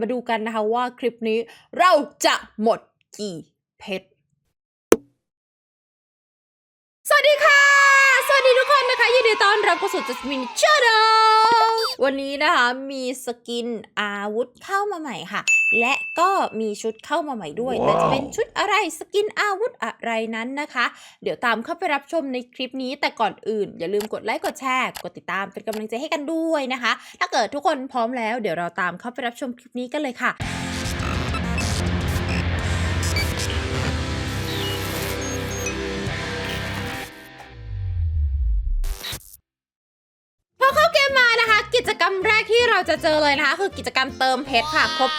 มาดูกันนะคะว่าคลิปนี้เราจะหมดกี่เพชร สวัสดี คนนะคะยินดีต้อนรับเข้าสู่จัสมินชาแนลวันนี้นะคะมีสกินอาวุธเข้ามาใหม่ค่ะ และก็มีชุดเข้ามาใหม่ด้วยแต่จะเป็นชุดอะไรสกินอาวุธอะไรนั้นนะคะ เดี๋ยวตามเข้าไปรับชมในคลิปนี้แต่ก่อนอื่น อย่าลืมกดไลค์กดแชร์กดติดตามเป็นกำลังใจให้กันด้วยนะคะ ถ้าเกิดทุกคนพร้อมแล้วเดี๋ยวเราตามเข้าไปรับชมคลิปนี้กันเลยค่ะ รมแรกที่เราจะเจอเลยนะคะ คือกิจกรรมเติมเพชรค่ะ ครบ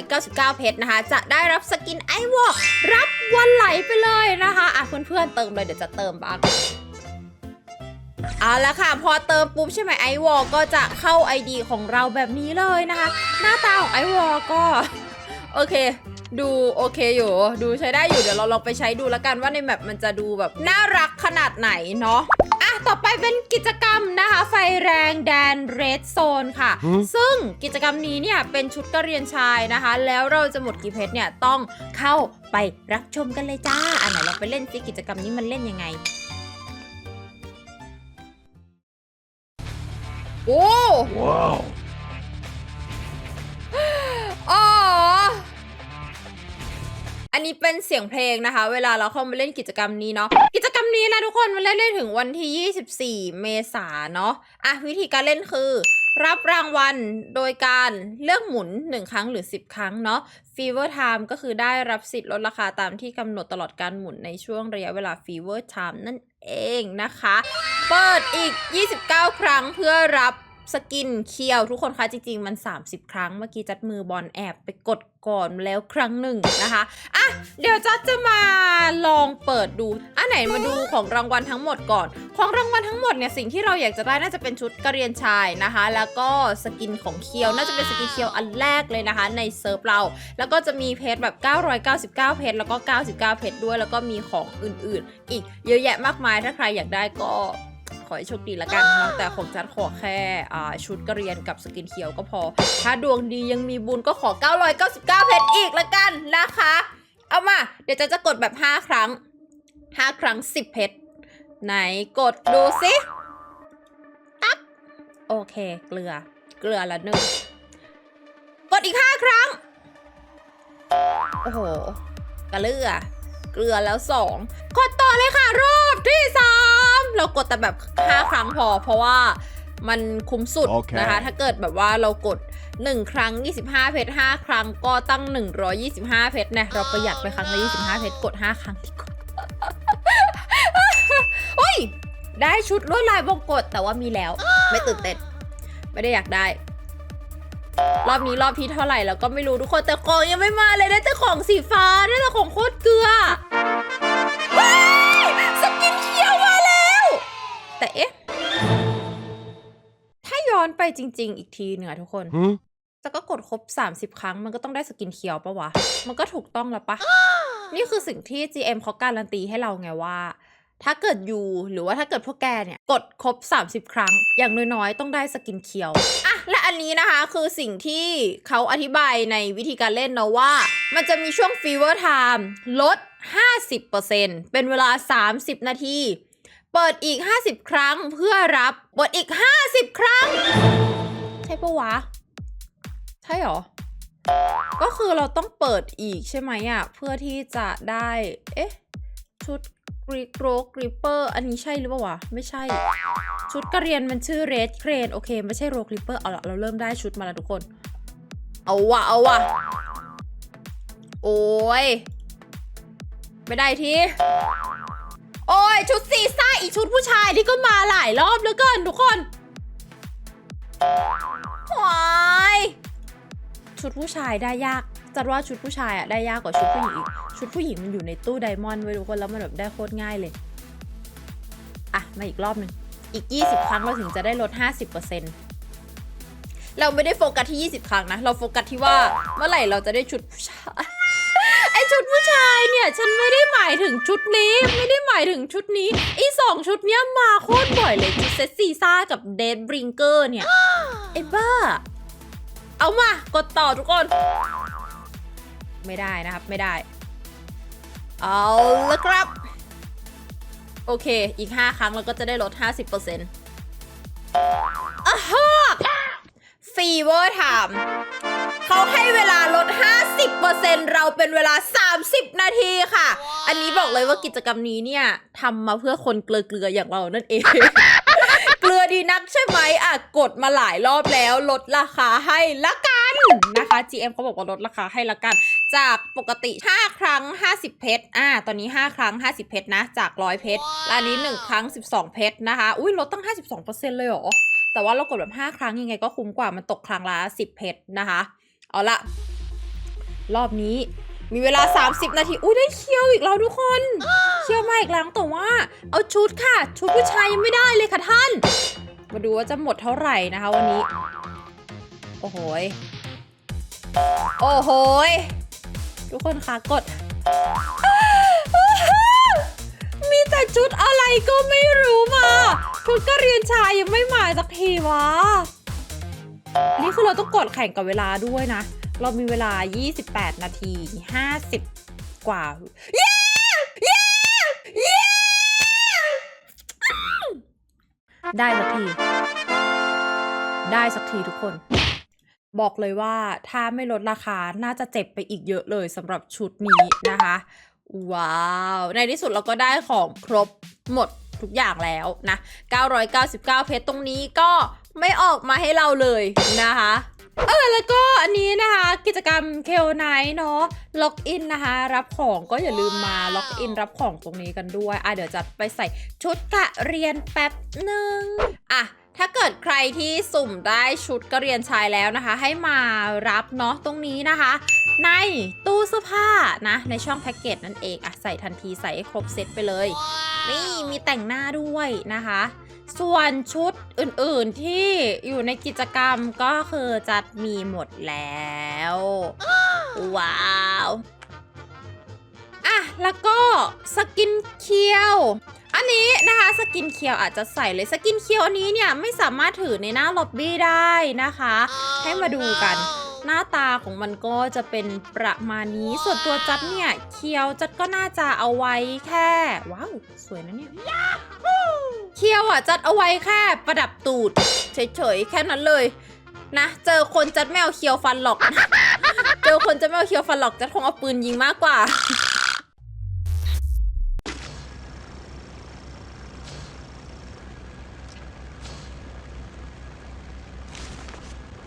299 เพชรนะคะ จะได้รับสกินไอวอลรับวันไหลไปเลยนะคะอะเพื่อนๆเติมเลยเดี๋ยวจะเติมบ้างเอาละค่ะ พอเติมปุ๊บใช่ไหมไอวอลก็จะเข้า ID ของเราแบบนี้เลยนะคะ หน้าตาของไอวอลก็ โอเค ดูโอเคอยู่ ดูใช้ได้อยู่เดี๋ยวเราลองไปใช้ดูแล้วกันว่าในแมปมันจะดูแบบน่ารักขนาดไหนเนาะ ต่อไปเป็นกิจกรรมนะคะ ไฟแรงแดนเรดโซนค่ะซึ่งกิจกรรมนี้เนี่ยเป็นชุดกระเรียนชายนะคะ แล้วเราจะหมดกี่เพชรเนี่ยต้องเข้าไปรับชมกันเลยจ้าอันไหนเราไปเล่นซิกิจกรรมนี้มันเล่นยังไง โอ้ Wow. อ๋ นี้เป็นเสียงเพลงนะคะ เวลาเราเข้ามาเล่นกิจกรรมนี้เนาะ กิจกรรมนี้นะทุกคนมันเล่นได้ถึงวันที่ 24 เมษาเนาะ อะวิธีการเล่นคือ รับรางวัลโดยการเลือกหมุน 1 ครั้งหรือ 10 ครั้งเนาะ Fever Time ก็คือได้รับสิทธิ์ลดราคาตามที่กำหนดตลอดการหมุนในช่วงระยะเวลา Fever Time นั่นเองนะคะ เปิดอีก 29 ครั้งเพื่อรับ สกินเคียวทุกคนคะจริง ๆ มัน 30 ครั้งเมื่อกี้จัดมือบอลแอบไปกดก่อนแล้วครั้งหนึ่งนะคะ อะ เดี๋ยวจัดจะมาลองเปิดดู อะไหนมาดูของรางวัลทั้งหมดก่อน ของรางวัลทั้งหมดเนี่ยสิ่งที่เราอยากจะได้น่าจะเป็นชุดกระเรียนชายนะคะ แล้วก็สกินของเคียวน่าจะเป็นสกินเคียวอันแรกเลยนะคะ ในเซิร์ฟเรา แล้วก็จะมีเพชรแบบ 999 เพชรแล้วก็ 99 เพชรด้วย แล้วก็มีของอื่นๆ อีกเยอะแยะมากมายถ้าใครอยากได้ก็ ขอให้โชคดีละกันเนาะแต่ของจัดขอแค่ชุดกระเรียนกับสกินเขียวก็พอ ถ้าดวงดียังมีบุญก็ขอ 999 เพชรอีกละกันนะคะ เอามา เดี๋ยวจะจะกดแบบ 5 ครั้ง 5 ครั้ง 10 เพชรไหนกดดูสิตับโอเค เกลือ เกลือละหนึ่งกดอีก 5 ครั้ง โอ้โหกระเลือเกลือแล้ว2กดต่อเลยค่ะ รอบที่3 เรากดแต่แบบ 5 ครั้งพอ เพราะว่ามันคุ้มสุดโอเคนะคะ ถ้าเกิดแบบว่าเรากด 1 ครั้ง 25 เพชร5ครั้งก็ตั้ง 125 เพชรนะเราประหยัดไปครั้งละ25 เพชรกด 5 ครั้งดีกว่าโอ้ย ได้ชุดลวดลายวงกดแต่ว่ามีแล้ว ไม่ตื่นเต้นไม่ได้อยากได้ รอบนี้รอบที่เท่าไหร่แล้วก็ไม่รู้ทุกคนแต่ของยังไม่มาเลยได้แต่ของสีฟ้าได้แต่ของโคตรเกลือ ไปจริง ๆ อีกทีหนึ่งอะทุกคน Huh? จะก็กดครบ 30 ครั้งมันก็ต้องได้สกินเขียวปะวะ มันก็ถูกต้องแล้วปะ นี่คือสิ่งที่ GM เขาการันตีให้เราไงว่า ถ้าเกิดยูหรือว่าถ้าเกิดพวกแกเนี่ย กดครบ 30 ครั้ง อย่างน้อยๆ ต้องได้สกินเขียว อะ และอันนี้นะคะคือสิ่งที่เขาอธิบายในวิธีการเล่นเนาะว่า มันจะมีช่วงฟีเวอร์ไทม์ลด 50%เป็นเวลา 30 นาที เปิดอีก 50 ครั้งเพื่อรับ เปิดอีก 50 ครั้ง ใช่ปะวะ ใช่หรอ ก็คือเราต้องเปิดอีกใช่ไหมอะเพื่อที่จะได้ เอ๊ะ ชุดกรีโกรกริปเปอร์อันนี้ใช่หรือเปล่าวะ ไม่ใช่ ชุดกระเรียนมันชื่อเรดเครนโอเค ไม่ใช่โรกริปเปอร์เอาละเราเริ่มได้ชุดมาแล้วทุกคน เอาวะเอาวะโอ้ยไม่ได้ที โอ้ยชุดซีซ่าอีกชุดผู้ชายที่ก็มาหลายรอบเหลือเกินทุกคนวายชุดผู้ชายได้ยากจัดว่าชุดผู้ชายอะได้ยากกว่าชุดผู้หญิงอีกชุดผู้หญิงมันอยู่ในตู้ไดมอนด์ไว้ยทุกคนแล้วมันแบบได้โคตรง่ายเลย อะ มาอีกรอบหนึ่งอีก 20 ครั้งเราถึงจะได้ลด 50%เราไม่ได้โฟกัสที่ 20 ครั้งนะ เราโฟกัสที่ว่าเมื่อไหร่เราจะได้ชุดผู้ชาย ชุดผู้ชายเนี่ยฉันไม่ได้หมายถึงชุดนี้ไม่ได้หมายถึงชุดนี้ไอสองชุดเนี้ยมาโคตรบ่อยเลยชุดเซซีซ่ากับเดดบริงเกอร์เนี่ยไอ้บ้าเอเอามากดต่อทุกคน ไม่ได้นะครับไม่ได้ เอาละครับ โอเค อีก 5 ครั้งเราก็จะได้ลด 50%อ้าฮะฟีเวอร์ไทม์ เขาให้เวลาลด 50%เราเป็นเวลา 30 นาทีค่ะ อันนี้บอกเลยว่ากิจกรรมนี้เนี่ยทำมาเพื่อคนเกลือๆอย่างเรานั่นเอง เกลือดีนักใช่ไหมอะกดมาหลายรอบแล้วลดราคาให้ละกันนะคะ GM เขาบอกว่าลดราคาให้ละกัน จากปกติ 5 ครั้ง 50 เพชร อ่า ตอนนี้ 5 ครั้ง 50 เพชรนะ จาก 100 เพชรและอันนี้ 1 ครั้ง 12 เพชรนะคะ อุ้ยลดตั้ง 52%เลยเหรอ แต่ว่าเรากดแบบ 5 ครั้งยังไงก็คุ้มกว่า มันตกครั้งละ 10 เพชรนะคะ เอาละรอบนี้มีเวลา 30 นาที อุ้ยได้เคียวอีกแล้วทุกคน เคียวมาอีกแล้วแต่ว่า เอาชุดค่ะ ชุดผู้ชายยังไม่ได้เลยค่ะท่าน มาดูว่าจะหมดเท่าไหร่นะคะวันนี้ โอ้โหยโอ้โหยทุกคนคะกด มีแต่ชุดอะไรก็ไม่รู้มา ชุดกระเรียนชายยังไม่มาสักทีวะ นี่คือเราต้องกดแข่งกับเวลาด้วยนะ เรามีเวลา 28 นาที 50 กว่า เย้เย้เย้ได้สักที ได้สักทีทุกคน บอกเลยว่าถ้าไม่ลดราคา น่าจะเจ็บไปอีกเยอะเลยสำหรับชุดนี้นะคะ ว้าว ในที่สุดเราก็ได้ของครบหมดทุกอย่างแล้วนะ 999 เพชรตรงนี้ก็ ไม่ออกมาให้เราเลยนะคะเออแล้วก็อันนี้นะคะกิจกรรมเคลไนเนาะล็อกอินนะคะ รับของก็อย่าลืมมาล็อกอินรับของตรงนี้กันด้วยอะเดี๋ยวจะไปใส่ชุดกะเรียนแป๊บหนึ่งอะถ้าเกิดใครที่สุ่มได้ชุดกระเรียนชายแล้วนะคะ ให้มารับเนาะตรงนี้นะคะ ในตู้เสื้อผ้านะ ในช่องแพ็กเกจนั่นเองอะใส่ทันทีใส่ให้ครบเซตไปเลย นี่มีแต่งหน้าด้วยนะคะ ส่วนชุดอื่นๆที่อยู่ในกิจกรรมก็คือจัดมีหมดแล้ว ว้าวอะแล้วก็สกินเคียว อันนี้นะคะสกินเคียวอาจจะใส่เลยสกินเคียวอันนี้เนี่ยไม่สามารถถือในหน้าล็อบบี้ได้นะคะให้มาดูกันหน้าตาของมันก็จะเป็นประมาณนี้ ส่วนตัวจัดเนี่ยเคียวจัดก็น่าจะเอาไว้แค่ ว้าว สวยนะเนี่ย เคียวอะจัดเอาไว้แค่ประดับตูด เฉยๆ แค่นั้นเลย นะ เจอคนจัดไม่เคียวฟันหรอก เจอคนจะไม่เคียวฟันหรอกจัดคงเอาปืนยิงมากกว่า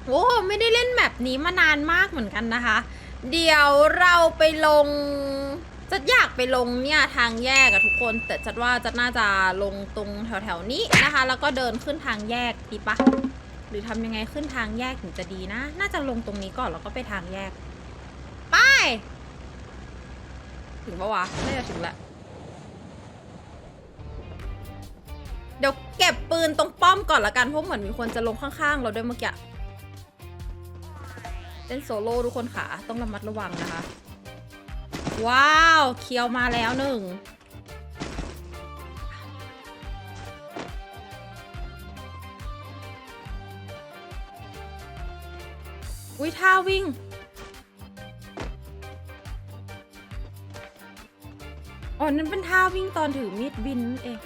โอ้ไม่ได้เล่นแมปนี้มานานมากเหมือนกันนะคะ เดี๋ยวเราไปลง จัดอยากไปลงเนี่ยทางแยกอะทุกคน แต่จัดว่าจัดน่าจะลงตรงแถวๆนี้นะคะ แล้วก็เดินขึ้นทางแยกดีปะหรือทำยังไงขึ้นทางแยกถึงจะดีนะ น่าจะลงตรงนี้ก่อนแล้วก็ไปทางแยก ไป ถึงปะวะไม่จะถึงละเดี๋ยวเก็บปืนตรงป้อมก่อนละกันเพราะเหมือนมีคนจะลงข้างๆ เราด้วยเมื่อกี้เล่นโซโล่ทุกคนค่ะ ต้องระมัดระวังนะคะ ว้า วเคียวมาแล้วหนึ่งอุ้ยท่าวิ่ง อ๋อ นั่นเป็นท่าวิ่งตอนถือมีดบินนั่นเอง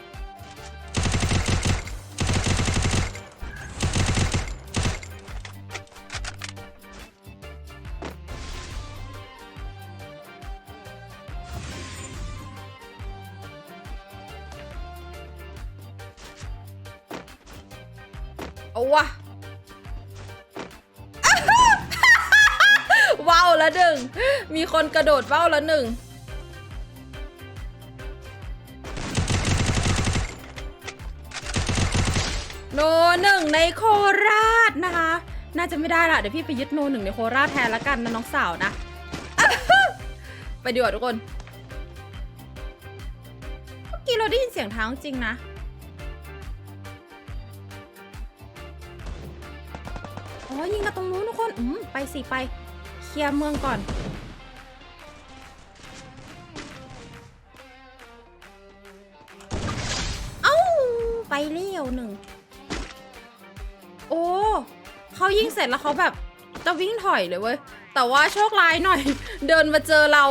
เอาวะว้าวละหนึ่ง มีคนกระโดดว้าวละหนึ่ง โนหนึ่งในโคราชนะคะ น่าจะไม่ได้ละเดี๋ยวพี่ไปยึดโนหนึ่งในโคราชแทนละกันนะน้องสาวนะ ไปดีกว่าทุกคน เมื่อกี้เราได้ยินเสียงเท้าจริงนะ อ๋อยิงกันตรงนู้นทุกคน อืม ไปสิไป เคลียร์เมืองก่อน เอ้า ไปเลี้ยวหนึ่ง โอ้ เขายิงเสร็จแล้วเขาแบบจะวิ่งถอยเลยเว้ย แต่ว่าโชคร้ายหน่อย เดินมาเจอเรา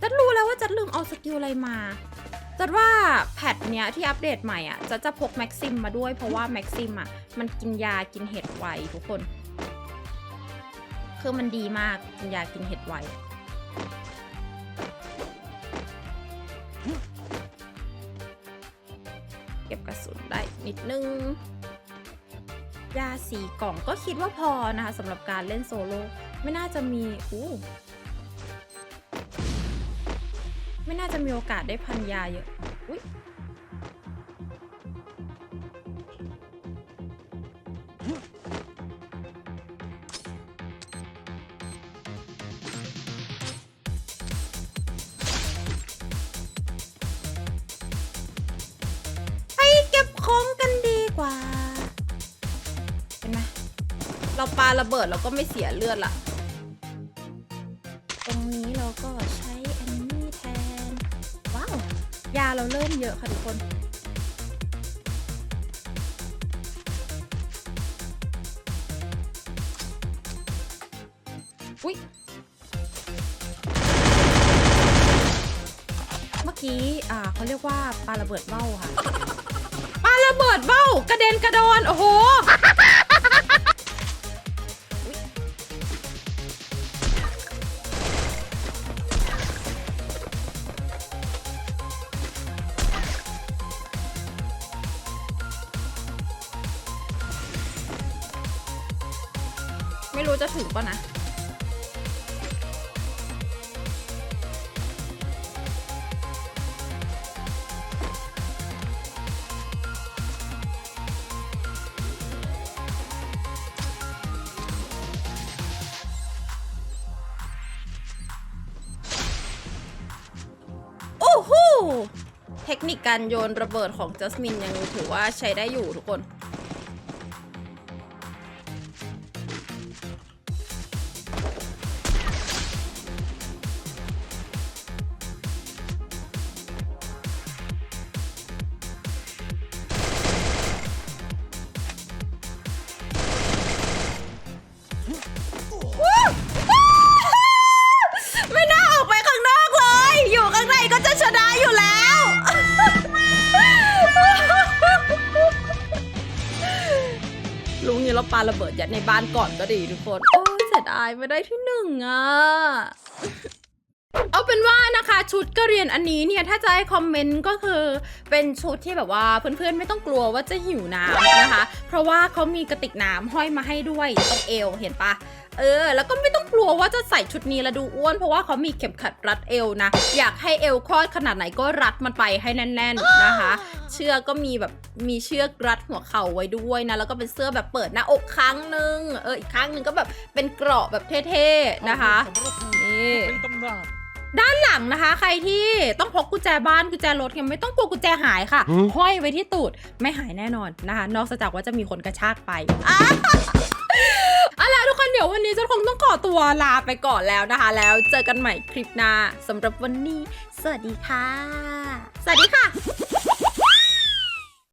จัดรู้แล้วว่าจัดลืมเอาสกิลอะไรมา จัดว่าแพทเนี้ยที่อัปเดตใหม่อะจะจะพกแม็กซิมมาด้วยเพราะว่าแม็กซิมอะมันกินยากินเห็ดไวทุกคน คือมันดีมากกินยากินเห็ดไวเก็บกระสุนได้นิดนึง ยาสีกล่องก็คิดว่าพอนะคะสำหรับการเล่นโซโล่ไม่น่าจะมีอู้ ไม่น่าจะมีโอกาสได้พันยาเยอะอุ้ยไปเก็บของกันดีกว่า เห็นไหมเราปาระเบิดเราก็ไม่เสียเลือดละ ยาเราเริ่มเยอะค่ะทุกคน อุ๊ยเมื่อกี้ อ่าเขาเรียกว่าปาระเบิดเบ้าค่ะ ปาระเบิดเบ้ากระเด็นกระดอน โอ้โห ไม่รู้จะถึงป่ะนะ โอ้โห เทคนิคการโยนระเบิดของจัสมินยังถือว่าใช้ได้อยู่ทุกคน ดยัดในบ้านก่อนก็ดีทุกคน โอ้ยเสียดายไม่ได้ที่หนึ่งอะเอาเป็นว่านะคะชุดก็เรียนอันนี้เนี่ยถ้าจะให้คอมเมนต์ก็คือเป็นชุดที่แบบว่าเพื่อนๆไม่ต้องกลัวว่าจะหิวน้ำนะคะ เพราะว่าเขามีกระติกน้ำห้อยมาให้ด้วยตรงเอวเห็นปะ เออ แล้วก็ไม่ต้องกลัวว่าจะใส่ชุดนี้แล้วดูอ้วน เพราะว่าเขามีเข็มขัดรัดเอวนะ อยากให้เอวคลอดขนาดไหนก็รัดมันไปให้แน่น ๆนะคะ เชือกก็มีแบบมีเชือกรัดหัวเข่าไว้ด้วยนะ แล้วก็เป็นเสื้อแบบเปิดหน้าอกข้างนึงเอออีกข้างนึงก็แบบเป็นเกราะแบบเท่ๆนะคะนี่เป็นตำนานด้านหลังนะคะ ใครที่ต้องพกกุญแจบ้านกุญแจรถยังไม่ต้องกลัวกุญแจหายค่ะหือห้อยไว้ที่ตูดไม่หายแน่นอนนะคะ นอกจากว่าจะมีคนกระชากไปอะ เดี๋ยววันนี้จะคงต้องขอตัวลาไปก่อนแล้วนะคะ แล้วเจอกันใหม่คลิปหน้าสำหรับวันนี้ สวัสดีค่ะ สวัสดีค่ะ